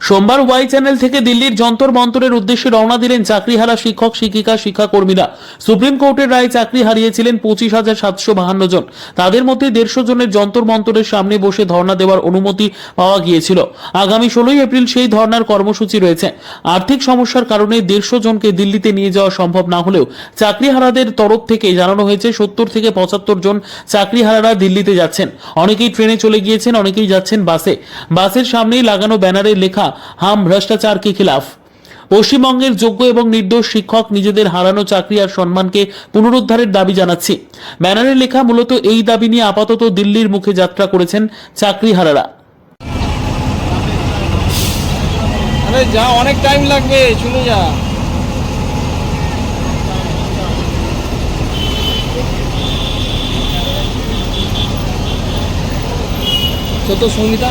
সোমবার Y channel থেকে দিল্লির যন্তর মন্তরের উদ্দেশ্যে রওনা দিলেন চাকরিহারা শিক্ষক, শিক্ষিকা, শিক্ষাকর্মীরা। সুপ্রিম কোর্টের রায় চাকরি হারিয়েছিলেন পঁচিশ হাজার সাতশো বাহান্ন জন। তাদের মধ্যে দেড়শো জনের যন্তর মন্তরের সামনে বসে ধর্ণা দেওয়ার অনুমতি পাওয়া গিয়েছিল। আগামী ষোলোই এপ্রিল সেই ধর্ণার কর্মসূচি রয়েছে। আর্থিক সমস্যার কারণে দেড়শো জনকে দিল্লিতে নিয়ে যাওয়া সম্ভব না হলেও চাকরিহারাদের তরফ থেকে জানানো হয়েছে সত্তর থেকে পঁচাত্তর জন চাকরিহারারা দিল্লিতে যাচ্ছেন। অনেকেই ট্রেনে চলে গিয়েছেন, অনেকেই যাচ্ছেন বাসে। বাসের সামনেই লাগানো ব্যানারে লেখা হাম ভ্রষ্টাচার কি খিলাফ। পশ্চিমবঙ্গের যোগ্য এবং নির্দোষ শিক্ষক নিজেদের হারানো চাকরি আর সম্মানকে পুনরুদ্ধারের দাবি জানাচ্ছি। ব্যানারে লেখা মূলত এই দাবি নিয়ে আপাতত দিল্লির মুখে যাত্রা করেছেন চাকরিহারারা আরে যা, অনেক টাইম লাগবে চলে যা ছোট সঙ্গীতা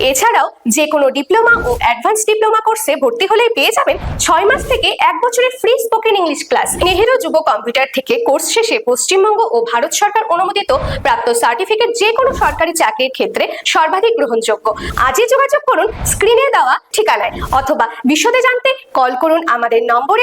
এছাড়াও যে কোনো ডিপ্লোমা ও অ্যাডভান্স ডিপ্লোমা কোর্সে ভর্তি হলেই পেয়ে যাবেন ছয় মাস থেকে এক বছরের free spoken English class Nehru যুব কম্পিউটার থেকে কোর্স শেষে পশ্চিমবঙ্গ ও ভারত সরকার অনুমোদিত প্রাপ্ত সার্টিফিকেট যে কোনো সরকারি চাকরির ক্ষেত্রে সর্বাধিক গ্রহণযোগ্য। আজই যোগাযোগ করুন স্ক্রিনে দেওয়া ঠিকানায়। অথবা বিশদে জানতে কল করুন আমাদের নম্বরে।